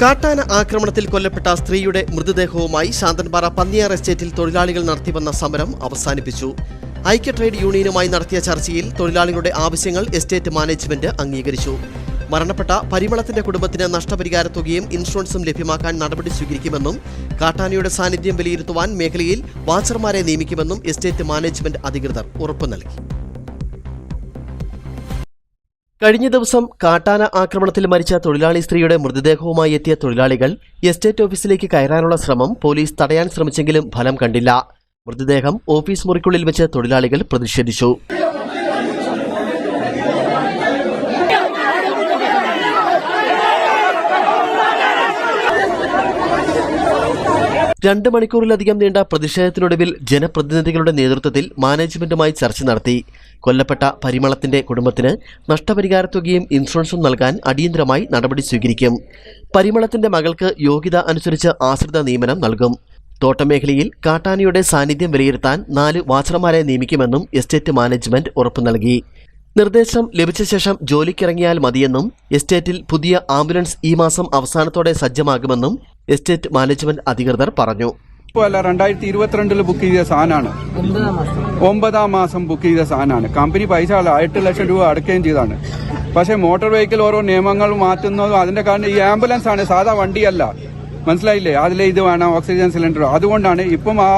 കാട്ടാന ആക്രമണത്തിൽ കൊല്ലപ്പെട്ട സ്ത്രീയുടെ മൃതദേഹവുമായി ശാന്തൻപാറ പന്നിയാർ എസ്റ്റേറ്റിൽ തൊഴിലാളികൾ നടത്തിവന്ന സമരം അവസാനിപ്പിച്ചു. ഐക്യ ട്രേഡ് യൂണിയനുമായി നടത്തിയ ചർച്ചയിൽ തൊഴിലാളികളുടെ ആവശ്യങ്ങൾ എസ്റ്റേറ്റ് മാനേജ്മെന്റ് അംഗീകരിച്ചു. മരണപ്പെട്ട പരിമളത്തിന്റെ കുടുംബത്തിന് നഷ്ടപരിഹാര തുകയും ഇൻഷുറൻസും ലഭ്യമാക്കാൻ നടപടി സ്വീകരിക്കുമെന്നും കാട്ടാനയുടെ സാന്നിധ്യം വിലയിരുത്തുവാൻ മേഖലയിൽ വാച്ചർമാരെ നിയമിക്കുമെന്നും എസ്റ്റേറ്റ് മാനേജ്മെന്റ് അധികൃതർ ഉറപ്പു നൽകി. കഴിഞ്ഞ ദിവസം കാട്ടാന ആക്രമണത്തിൽ മരിച്ച തൊഴിലാളി സ്ത്രീയുടെ മൃതദേഹവുമായി എത്തിയ തൊഴിലാളികൾ എസ്റ്റേറ്റ് ഓഫീസിലേക്ക് കയറാനുള്ള ശ്രമം പോലീസ് തടയാൻ ശ്രമിച്ചെങ്കിലും ഫലം കണ്ടില്ല. മൃതദേഹം ഓഫീസ് മുറിക്കുള്ളിൽ വെച്ച് തൊഴിലാളികൾ പ്രതിഷേധിച്ചു. രണ്ട് മണിക്കൂറിലധികം നീണ്ട പ്രതിഷേധത്തിനൊടുവിൽ ജനപ്രതിനിധികളുടെ നേതൃത്വത്തിൽ മാനേജ്മെന്റുമായി ചർച്ച നടത്തി. കൊല്ലപ്പെട്ട പരിമളത്തിന്റെ കുടുംബത്തിന് നഷ്ടപരിഹാര തുകയും ഇൻഷുറൻസും നൽകാൻ അടിയന്തരമായി നടപടി സ്വീകരിക്കും. പരിമളത്തിന്റെ മകൾക്ക് യോഗ്യത അനുസരിച്ച് ആശ്രിത നിയമനം നൽകും. തോട്ടമേഖലയിൽ കാട്ടാനയുടെ സാന്നിധ്യം വിലയിരുത്താൻ നാല് വാച്ചർമാരെ നിയമിക്കുമെന്നും എസ്റ്റേറ്റ് മാനേജ്മെന്റ് ഉറപ്പു നൽകി. നിർദ്ദേശം ലഭിച്ച ശേഷം ജോലിക്കിറങ്ങിയാൽ മതിയെന്നും എസ്റ്റേറ്റിൽ പുതിയ ആംബുലൻസ് ഈ മാസം അവസാനത്തോടെ സജ്ജമാകുമെന്നും എസ്റ്റേറ്റ് മാനേജ്മെന്റ് അധികൃതർ പറഞ്ഞു. അല്ല രണ്ടായിരത്തി ഇരുപത്തിരണ്ടിൽ ബുക്ക് ചെയ്ത സാധനമാണ്. ഒമ്പതാം മാസം ബുക്ക് ചെയ്ത സാധനമാണ്. കമ്പനി പൈസ എട്ട് ലക്ഷം രൂപ അടക്കുകയും ചെയ്താണ് പക്ഷേ മോട്ടോർ വെഹിക്കിൾ ഓരോ നിയമങ്ങൾ മാറ്റുന്നതും അതിന്റെ കാരണം ഈ ആംബുലൻസ് ആണ് സാധാ വണ്ടിയല്ല. മനസ്സിലായില്ലേ? അതിലെ ഇത് വേണം ഓക്സിജൻ സിലിണ്ടർ അതുകൊണ്ടാണ് ഇപ്പം ആ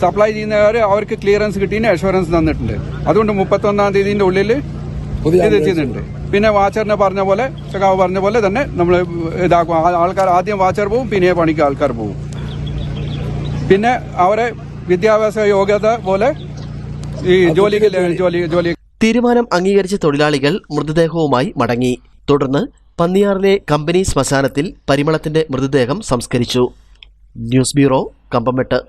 സപ്ലൈ ചെയ്യുന്നവർ അവർക്ക് ക്ലിയറൻസ് കിട്ടിയതിന് അഷുറൻസ് തന്നിട്ടുണ്ട്. അതുകൊണ്ട് മുപ്പത്തൊന്നാം തീയതിന്റെ ഉള്ളിൽ ഇത് ചെയ്യുന്നുണ്ട്. പിന്നെ വാച്ചറിനെ പറഞ്ഞ പോലെ ചക്കാവ് പറഞ്ഞ പോലെ തന്നെ നമ്മൾ ഇതാക്കും. ആൾക്കാർ ആദ്യം വാച്ചർ പോവും പിന്നെ പണിക്ക് ആൾക്കാർ പോവും. പിന്നെ അവരെ വിദ്യാഭ്യാസ യോഗ്യത പോലെ ഈ ജോലിക്ക് ജോലി ജോലി. തീരുമാനം അംഗീകരിച്ച തൊഴിലാളികൾ മൃതദേഹവുമായി മടങ്ങി. തുടർന്ന് പന്നിയാറിലെ കമ്പനി ശ്മശാനത്തിൽ പരിമളത്തിന്റെ മൃതദേഹം സംസ്കരിച്ചു. News bureau Kambammettu.